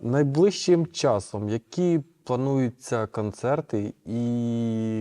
Найближчим часом, які плануються концерти і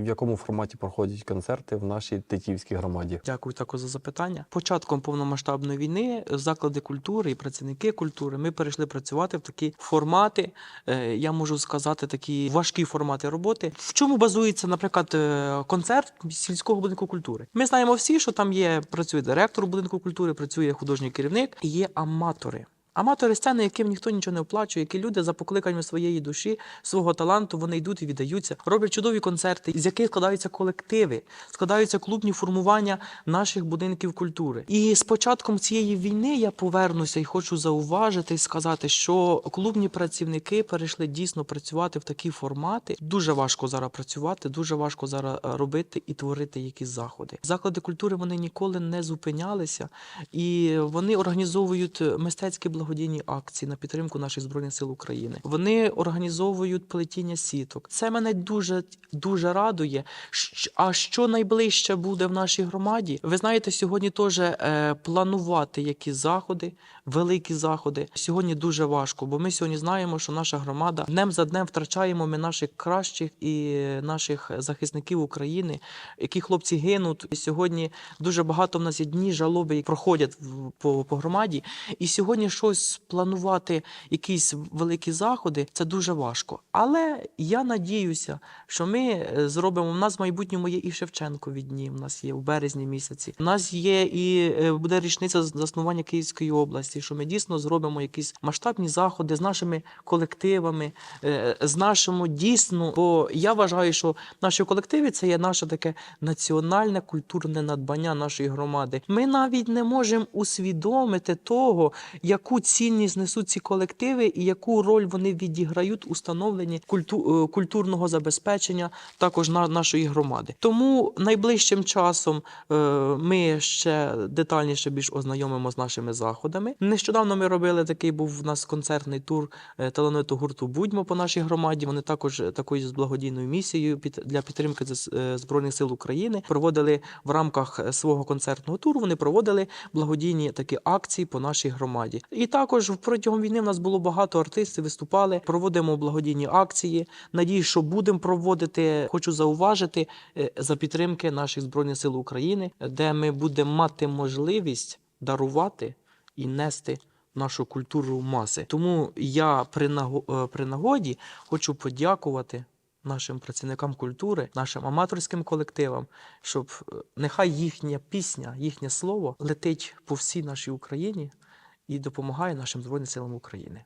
в якому форматі проходять концерти в нашій Тетіївській громаді? Дякую також за запитання. Початком повномасштабної війни заклади культури і працівники культури ми перейшли працювати в такі формати. е, Я можу сказати, такі важкі формати роботи. В чому базується, наприклад, е, концерт сільського будинку культури? Ми знаємо всі, що там є працює директор будинку культури, працює художній керівник, і є аматори. Аматори сцени, яким ніхто нічого не оплачує, які люди за покликанням своєї душі, свого таланту, вони йдуть і віддаються, роблять чудові концерти, з яких складаються колективи, складаються клубні формування наших будинків культури. І з початком цієї війни я повернуся і хочу зауважити і сказати, що клубні працівники перейшли дійсно працювати в такі формати. Дуже важко зараз працювати, дуже важко зараз е, робити і творити якісь заходи. Заклади культури вони ніколи не зупинялися, і вони організовують мистецькі благодійні акції на підтримку наших збройних сил України. Вони організовують плетіння сіток. Це мене дуже дуже радує. А що найближче буде в нашій громаді? Ви знаєте, сьогодні теж е, планувати якісь заходи, великі заходи. Сьогодні дуже важко, бо ми сьогодні знаємо, що наша громада днем за днем втрачаємо ми наших кращих і наших захисників України, які хлопці гинуть. І сьогодні дуже багато в нас є дні жалоби, які проходять по, по громаді. І сьогодні щось планувати, якісь великі заходи, це дуже важко. Але я надіюся, що ми е, зробимо. У нас в майбутньому є і Шевченкові дні. У нас є в березні місяці. У нас є і е, буде річниця заснування Київської області. Що ми дійсно зробимо якісь масштабні заходи з нашими колективами, е, з нашому дійсно. Бо я вважаю, що наші колективи це є наше таке національне культурне надбання нашої громади. Ми навіть не можемо усвідомити того, яку цінність несуть ці колективи і яку роль вони відіграють у становленні культу- е, культурного забезпечення також на нашої громади. Тому найближчим часом е, ми ще детальніше більш ознайомимо з нашими заходами. Нещодавно ми робили такий був у нас концертний тур е, талановитого гурту Будьмо по нашій громаді. Вони також такою з благодійною місією під для підтримки збройних сил України проводили в рамках свого концертного туру. Вони проводили благодійні такі акції по нашій громаді. І також протягом війни в нас було багато артистів, виступали. Проводимо благодійні акції. Надію, що будемо проводити. Хочу зауважити е, за підтримки наших збройних сил України, де ми будемо мати можливість дарувати і нести нашу культуру маси. Тому я е, при нагоді хочу подякувати нашим працівникам культури, нашим аматорським колективам, щоб е, нехай їхня пісня, їхнє слово летить по всій нашій Україні і допомагає нашим Збройним силам України.